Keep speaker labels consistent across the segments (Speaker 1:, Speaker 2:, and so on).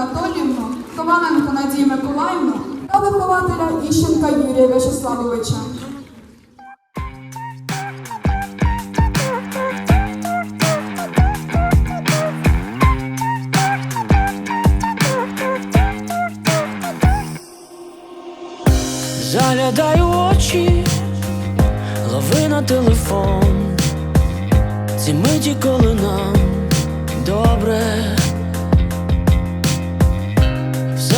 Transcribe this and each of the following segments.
Speaker 1: Анатоліївну, Коваленко Надію Миколаївну та вихователя Іщенка Юрія В'ячеславовича.
Speaker 2: Заглядаю очі, лови на телефон. Ці миті, коли нам добре.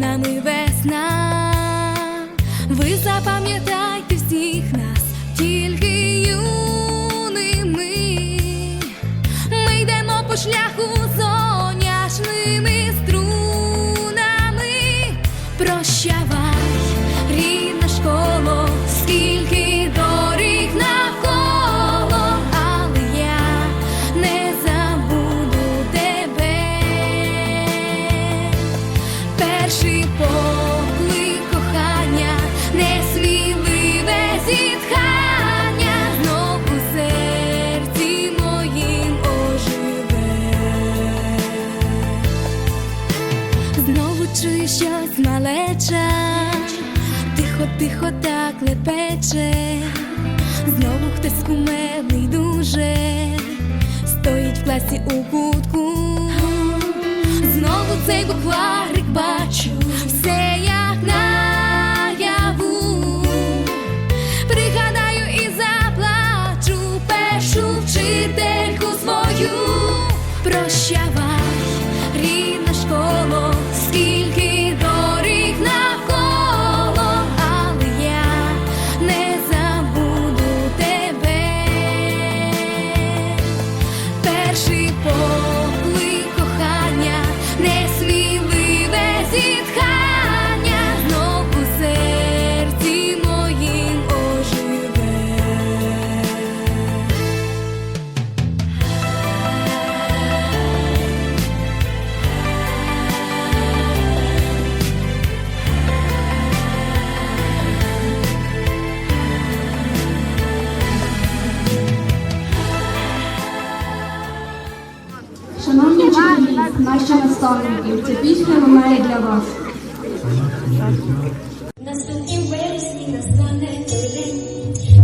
Speaker 3: вікнами весна. Ви запам'ятайте щось тихо, тихо так лепече, знову хтось кумедний дуже, стоїть в класі у кутку, знову цей букварик бачу, все як наяву.
Speaker 4: Шановні вчителі, наші наставники, ця пісня лунає для вас.
Speaker 5: Наступнім вересні настане той.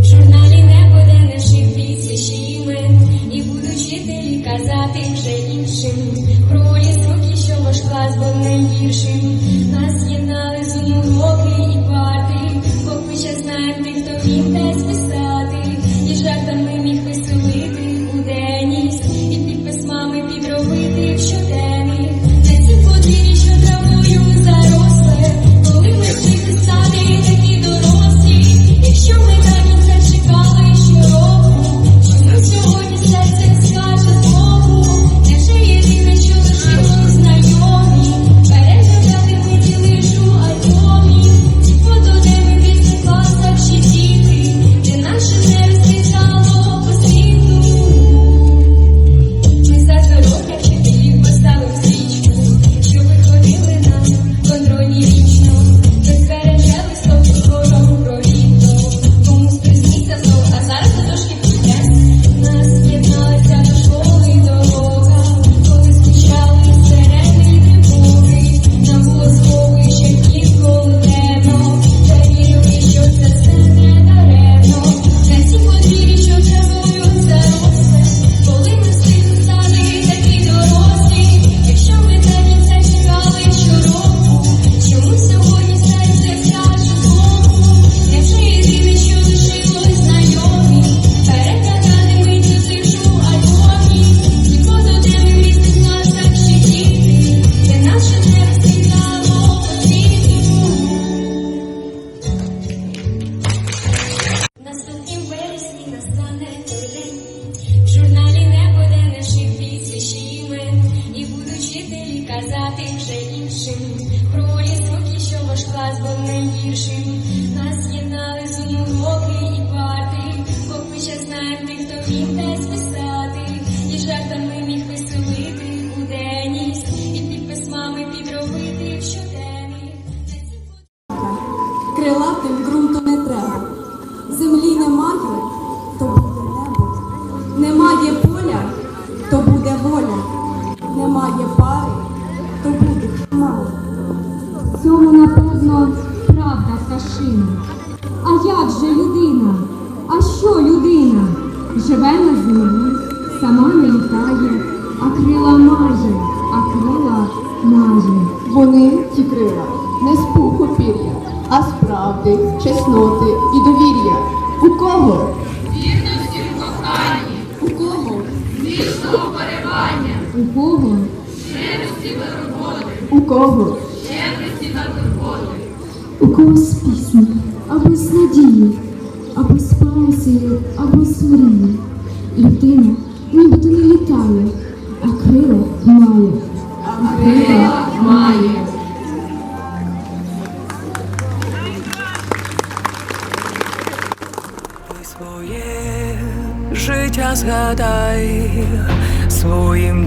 Speaker 5: В журналі не буде наших прізвищ і імен. І казати вже іншим. Про ліс що ваш клас був найгіршим. Нас єднали зуму уроки і парти. Бо ми ще знаємо тих, хто вмів десь казати вже іншим, про ліс, що
Speaker 4: ваш клас був найгіршим. У кого? У
Speaker 6: когось пісні, або з надії, або з пенсії, або з мрії. Людина нібито не літає, а крила має. А крила має.
Speaker 7: Життя згадай, своїм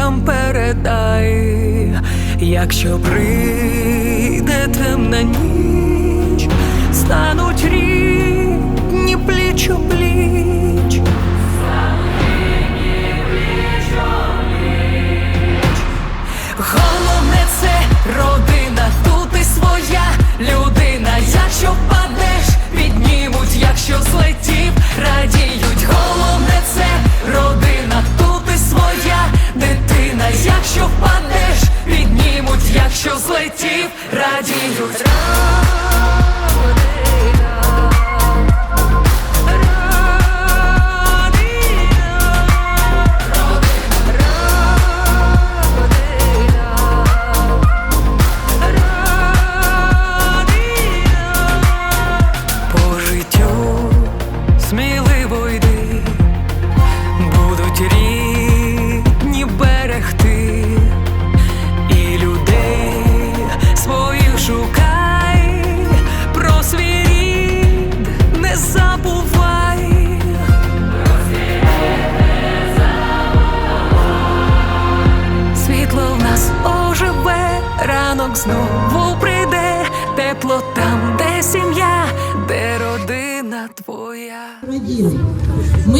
Speaker 7: дітям передай, якщо прийде темна ніч, стануть рідні пліч у пліч. Головне це родина, тут і своя людина. Якщо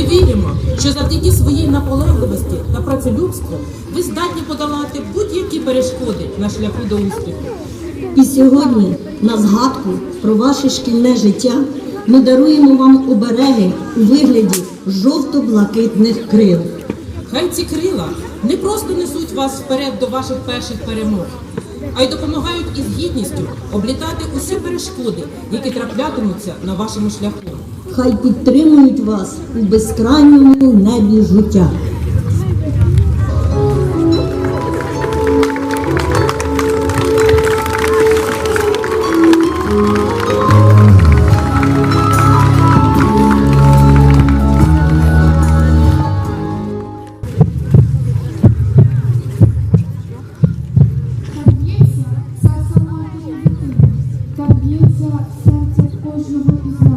Speaker 8: Ми віримо, що завдяки своїй наполегливості та працелюбству ви здатні подолати будь-які перешкоди на шляху до успіху.
Speaker 9: І сьогодні, на згадку про ваше шкільне життя, ми даруємо вам обереги у вигляді жовто-блакитних крил.
Speaker 8: Хай ці крила не просто несуть вас вперед до ваших перших перемог, а й допомагають із гідністю облітати усі перешкоди, які траплятимуться на вашому шляху
Speaker 9: хай підтримують вас у безкрайньому небі життя. Б'ється серце кожного із нас.